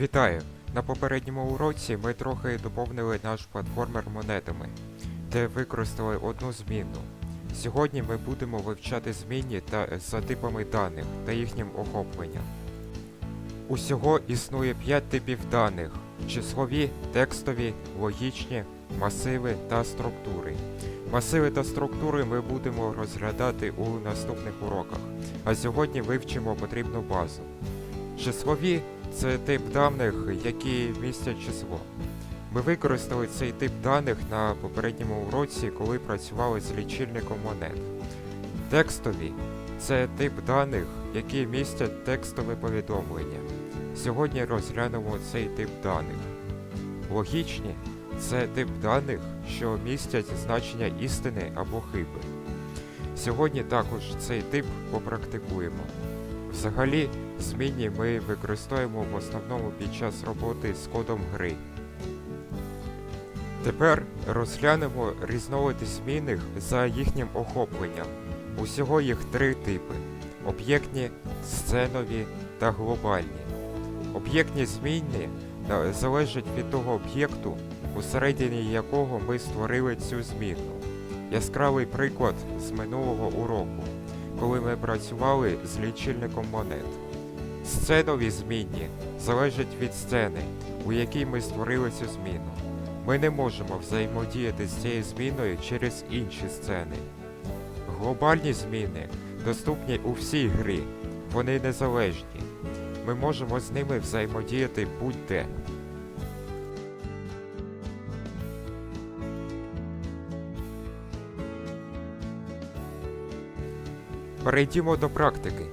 Вітаю! На попередньому уроці ми трохи доповнили наш платформер монетами, де використали одну змінну. Сьогодні ми будемо вивчати змінні та за типами даних та їхнім охопленням. Усього існує 5 типів даних: числові, текстові, логічні, масиви та структури. Масиви та структури ми будемо розглядати у наступних уроках, а сьогодні вивчимо потрібну базу. Числові це тип даних, які містять число. Ми використали цей тип даних на попередньому уроці, коли працювали з лічильником монет. Текстові це тип даних, які містять текстове повідомлення. Сьогодні розглянемо цей тип даних. Логічні це тип даних, що містять значення істини або хиби. Сьогодні також цей тип попрактикуємо. Взагалі, змінні ми використовуємо в основному під час роботи з кодом гри. Тепер розглянемо різновиди змінних за їхнім охопленням. Усього їх три типи: об'єктні, сценові та глобальні. Об'єктні змінні залежать від того об'єкту, усередині якого ми створили цю змінну. Яскравий приклад з минулого уроку коли ми працювали з лічильником монет. Сценові змінні залежать від сцени, у якій ми створили цю зміну. Ми не можемо взаємодіяти з цією зміною через інші сцени. Глобальні зміни доступні у всій грі, вони незалежні. Ми можемо з ними взаємодіяти будь-де. Перейдімо до практики.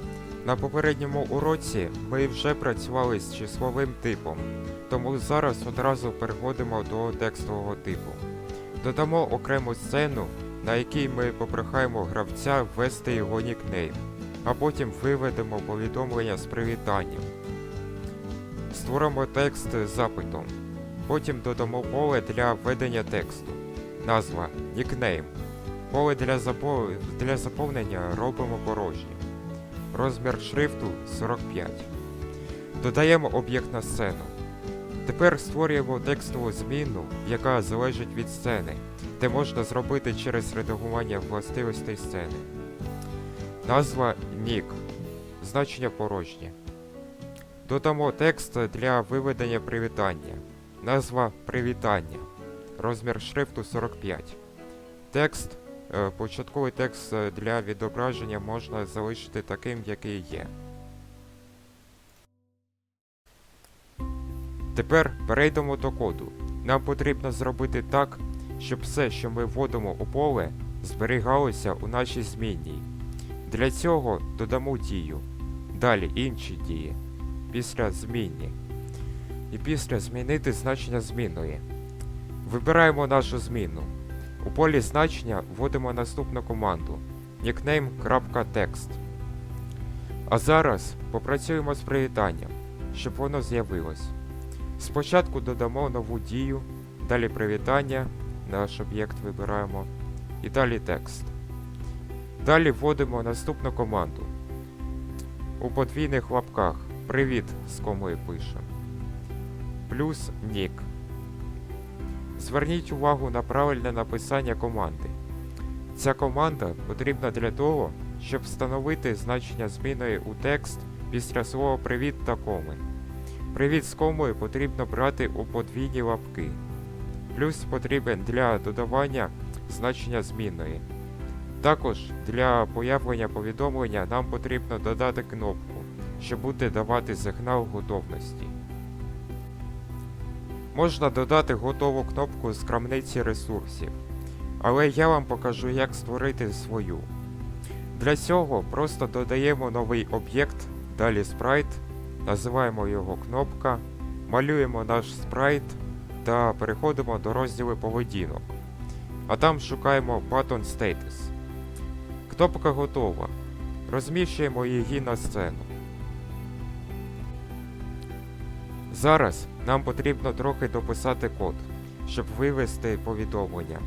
На попередньому уроці ми вже працювали з числовим типом, тому зараз одразу переходимо до текстового типу. Додамо окрему сцену, на якій ми попрохаємо гравця ввести його нікнейм, а потім виведемо повідомлення з привітанням. Створимо текст з запитом. Потім додамо поле для введення тексту. Назва нікнейм. Поле для, запо... для заповнення робимо порожнє. Розмір шрифту 45. Додаємо об'єкт на сцену. Тепер створюємо текстову змінну, яка залежить від сцени, де можна зробити через редагування властивостей сцени. Назва Нік. Значення порожнє. Додамо текст для виведення привітання. Назва Привітання. Розмір шрифту 45. Текст Початковий текст е, для відображення можна залишити таким, який є. Тепер перейдемо до коду. Нам потрібно зробити так, щоб все, що ми вводимо у поле, зберігалося у нашій змінній. Для цього додамо дію. Далі інші дії. Після змінні. І після змінити значення змінної. Вибираємо нашу зміну. У полі значення вводимо наступну команду nickname.text. А зараз попрацюємо з привітанням, щоб воно з'явилось. Спочатку додамо нову дію, далі привітання, наш об'єкт вибираємо, і далі текст. Далі вводимо наступну команду. У подвійних лапках Привіт з комою пишемо. Плюс нік. Зверніть увагу на правильне написання команди. Ця команда потрібна для того, щоб встановити значення зміної у текст після слова привіт та коми. Привіт з комою потрібно брати у подвійні лапки. Плюс потрібен для додавання значення змінної. Також для появлення повідомлення нам потрібно додати кнопку, що буде давати сигнал готовності. Можна додати готову кнопку з крамниці ресурсів, але я вам покажу, як створити свою. Для цього просто додаємо новий об'єкт, далі спрайт, називаємо його кнопка, малюємо наш спрайт та переходимо до розділу поведінок. А там шукаємо Button Status. Кнопка готова. Розміщуємо її на сцену. Зараз нам потрібно трохи дописати код, щоб вивести повідомлення.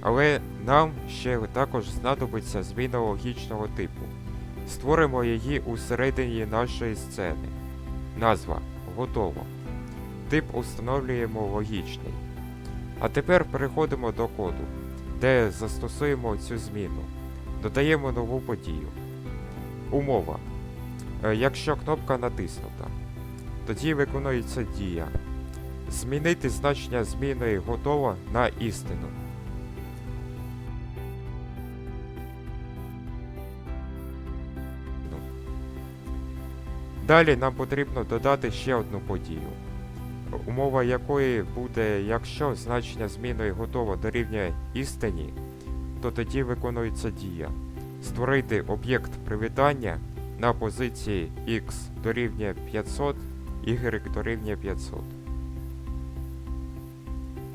Але нам ще також знадобиться зміна логічного типу. Створимо її у середині нашої сцени. Назва готово. тип установлюємо логічний. А тепер переходимо до коду, де застосуємо цю зміну. Додаємо нову подію. Умова. Е, Якщо кнопка натиснута, тоді виконується дія. Змінити значення зміни готово на істину. Ну. Далі нам потрібно додати ще одну подію, умова якої буде, якщо значення зміни готово дорівнює істині, то тоді виконується дія. Створити об'єкт привітання на позиції x дорівнює 500, y дорівнює 500.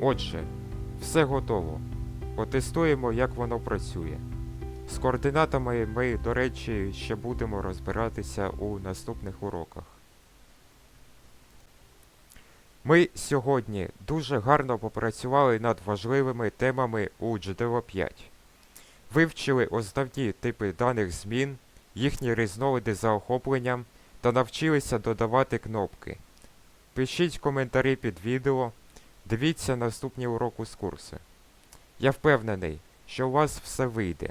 Отже, все готово. Потестуємо, як воно працює. З координатами ми, до речі, ще будемо розбиратися у наступних уроках. Ми сьогодні дуже гарно попрацювали над важливими темами у GDO 5. Вивчили основні типи даних змін, їхні різновиди за охопленням та навчилися додавати кнопки. Пишіть коментарі під відео, дивіться наступні уроки з курсу. Я впевнений, що у вас все вийде.